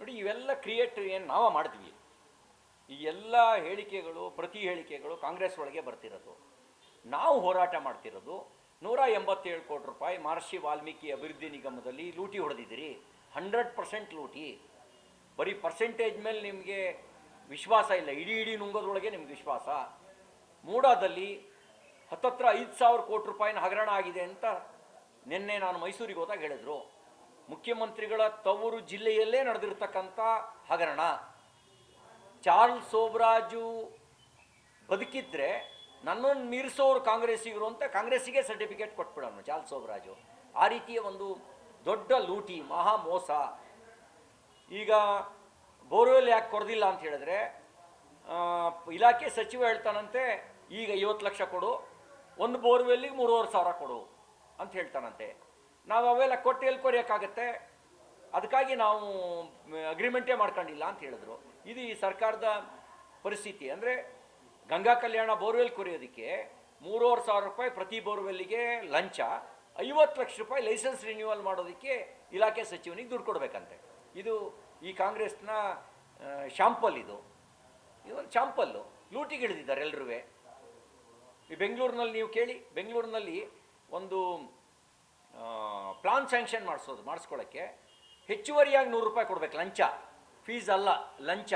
ನೋಡಿ, ಇವೆಲ್ಲ ಕ್ರಿಯೇಟ್ ಏನು ನಾವು ಮಾಡಿದ್ವಿ ಈ ಎಲ್ಲ ಹೇಳಿಕೆಗಳು, ಪ್ರತಿ ಹೇಳಿಕೆಗಳು ಕಾಂಗ್ರೆಸ್ ಒಳಗೆ ಬರ್ತಿರೋದು. ನಾವು ಹೋರಾಟ ಮಾಡ್ತಿರೋದು ನೂರ ಎಂಬತ್ತೇಳು ಕೋಟಿ ರೂಪಾಯಿ ಮಹರ್ಷಿ ವಾಲ್ಮೀಕಿ ಅಭಿವೃದ್ಧಿ ನಿಗಮದಲ್ಲಿ ಲೂಟಿ ಹೊಡೆದಿದ್ದೀರಿ. ಹಂಡ್ರೆಡ್ ಪರ್ಸೆಂಟ್ ಲೂಟಿ. ಬರೀ ಪರ್ಸೆಂಟೇಜ್ ಮೇಲೆ ನಿಮಗೆ ವಿಶ್ವಾಸ ಇಲ್ಲ. ಇಡೀ ಇಡೀ ನುಂಗೋದ್ರೊಳಗೆ ನಿಮ್ಗೆ ವಿಶ್ವಾಸ. ಮೂಡಾದಲ್ಲಿ ಹತ್ತತ್ರ ಐದು ಸಾವಿರ ಕೋಟಿ ರೂಪಾಯಿನ ಹಗರಣ ಆಗಿದೆ ಅಂತ ನಿನ್ನೆ ನಾನು ಮೈಸೂರಿಗೆ ಹೋದಾಗ ಹೇಳಿದ್ರು. ಮುಖ್ಯಮಂತ್ರಿಗಳ ತವರು ಜಿಲ್ಲೆಯಲ್ಲೇ ನಡೆದಿರ್ತಕ್ಕಂಥ ಹಗರಣ. ಚಾರ್ಲ್ಸ್ ಸೋಬರಾಜು ಬದುಕಿದ್ರೆ ನನ್ನನ್ನು ಮೀರಿಸೋರು ಕಾಂಗ್ರೆಸ್ಸಿಗರು ಅಂತ ಕಾಂಗ್ರೆಸ್ಸಿಗೆ ಸರ್ಟಿಫಿಕೇಟ್ ಕೊಟ್ಬಿಡೋಣ ಚಾರ್ಲ್ಸ್ ಸೋಬರಾಜು ಆ ರೀತಿಯ ಒಂದು ದೊಡ್ಡ ಲೂಟಿ, ಮಹಾ ಮೋಸ. ಈಗ ಬೋರ್ವೆಲ್ ಯಾಕೆ ಕೊಡದಿಲ್ಲ ಅಂತ ಹೇಳಿದ್ರೆ ಇಲಾಖೆ ಸಚಿವ ಹೇಳ್ತಾನಂತೆ, ಈಗ ಐವತ್ತು ಲಕ್ಷ ಕೊಡು, ಒಂದು ಬೋರ್ವೆಲ್ಲಿಗೆ ಮೂರುವರೆ ಸಾವಿರ ಕೊಡು ಅಂತ ಹೇಳ್ತಾನಂತೆ. ನಾವು ಅವೆಲ್ಲ ಕೊಟ್ಟು ಎಲ್ಲಿ ಕೊರಿಯೋಕ್ಕಾಗತ್ತೆ ಅದಕ್ಕಾಗಿ ನಾವು ಅಗ್ರಿಮೆಂಟೇ ಮಾಡ್ಕೊಂಡಿಲ್ಲ ಅಂತ ಹೇಳಿದ್ರು. ಇದು ಈ ಸರ್ಕಾರದ ಪರಿಸ್ಥಿತಿ. ಅಂದರೆ ಗಂಗಾ ಕಲ್ಯಾಣ ಬೋರ್ವೆಲ್ ಕೊರಿಯೋದಕ್ಕೆ ಮೂರುವರೆ ಸಾವಿರ ರೂಪಾಯಿ ಪ್ರತಿ ಬೋರ್ವೆಲ್ಲಿಗೆ ಲಂಚ, ಐವತ್ತು ಲಕ್ಷ ರೂಪಾಯಿ ಲೈಸೆನ್ಸ್ ರಿನ್ಯೂವಲ್ ಮಾಡೋದಕ್ಕೆ ಇಲಾಖೆ ಸಚಿವನಿಗೆ ದುಡ್ಡು ಕೊಡಬೇಕಂತೆ. ಇದು ಈ ಕಾಂಗ್ರೆಸ್ನ ಶಾಂಪಲ್ ಇದು. ಇದೊಂದು ಶಾಂಪಲ್ಲು. ಲೂಟಿಗಿಳಿದಿದ್ದಾರೆ ಎಲ್ಲರೂ ಈ ಬೆಂಗಳೂರಿನಲ್ಲಿ ನೀವು ಕೇಳಿ, ಬೆಂಗಳೂರಿನಲ್ಲಿ ಒಂದು ಪ್ಲಾನ್ ಸ್ಯಾಂಕ್ಷನ್ ಮಾಡಿಸೋದು ಮಾಡಿಸ್ಕೊಳ್ಳೋಕ್ಕೆ ಹೆಚ್ಚುವರಿಯಾಗಿ ನೂರು ರೂಪಾಯಿ ಕೊಡಬೇಕು, ಲಂಚ. ಫೀಸ್ ಅಲ್ಲ, ಲಂಚ.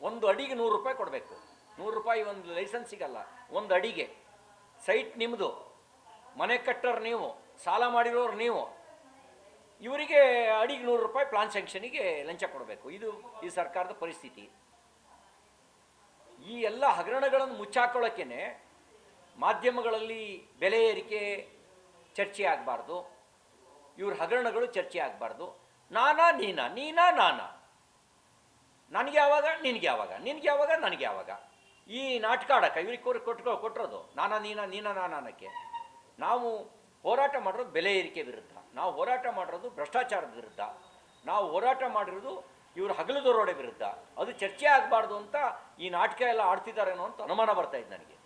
ಒಂದು ಅಡಿಗೆ ನೂರು ರೂಪಾಯಿ ಕೊಡಬೇಕು. ನೂರು ರೂಪಾಯಿ ಒಂದು ಲೈಸೆನ್ಸ್ ಸಿಗಲ್ಲ ಒಂದು ಅಡಿಗೆ. ಸೈಟ್ ನಿಮ್ಮದು ಮನೆ ಕಟ್ಟೋರು ನೀವು, ಸಾಲ ಮಾಡಿರೋರು ನೀವು. ಇವರಿಗೆ ಅಡಿಗೆ ನೂರು ರೂಪಾಯಿ ಪ್ಲಾನ್ ಸ್ಯಾಂಕ್ಷನಿಗೆ ಲಂಚ ಕೊಡಬೇಕು. ಇದು ಈ ಸರ್ಕಾರದ ಪರಿಸ್ಥಿತಿ. ಈ ಎಲ್ಲ ಹಗರಣಗಳನ್ನು ಮುಚ್ಚಾಕೊಳ್ಳೋಕ್ಕೇ ಮಾಧ್ಯಮಗಳಲ್ಲಿ ಬೆಲೆ ಏರಿಕೆ ಚರ್ಚೆ ಆಗಬಾರ್ದು. ಇವ್ರ ಹಗರಣಗಳು ಚರ್ಚೆ ಆಗಬಾರ್ದು. ನಾನಾ, ನೀನಾ ನೀನಾ, ನಾನಾ. ನನಗೆ ಯಾವಾಗ, ನಿನಗೆ ಯಾವಾಗ ನಿನಗೆ ಯಾವಾಗ, ನನಗೆ ಯಾವಾಗ. ಈ ನಾಟಕ ಆಡಕ್ಕೆ ಇವ್ರಿಗೆ ಕೊಟ್ಟು ಕೊಟ್ಟು ಕೊಟ್ಟಿರೋದು ನಾನಾ, ನೀನಾ ನೀನಾ, ನಾನಾ ನಾವು ಹೋರಾಟ ಮಾಡಿರೋದು ಬೆಲೆ ಏರಿಕೆ ವಿರುದ್ಧ. ನಾವು ಹೋರಾಟ ಮಾಡಿರೋದು ಭ್ರಷ್ಟಾಚಾರದ ವಿರುದ್ಧ. ನಾವು ಹೋರಾಟ ಮಾಡಿರೋದು ಇವರು ಹಗಲು ದೊರೋಡೆ ವಿರುದ್ಧ. ಅದು ಚರ್ಚೆ ಆಗಬಾರ್ದು ಅಂತ ಈ ನಾಟಕ ಎಲ್ಲ ಆಡ್ತಿದ್ದಾರೇನೋ ಅಂತ ಅನುಮಾನ ಬರ್ತಾ ಇತ್ತು ನನಗೆ.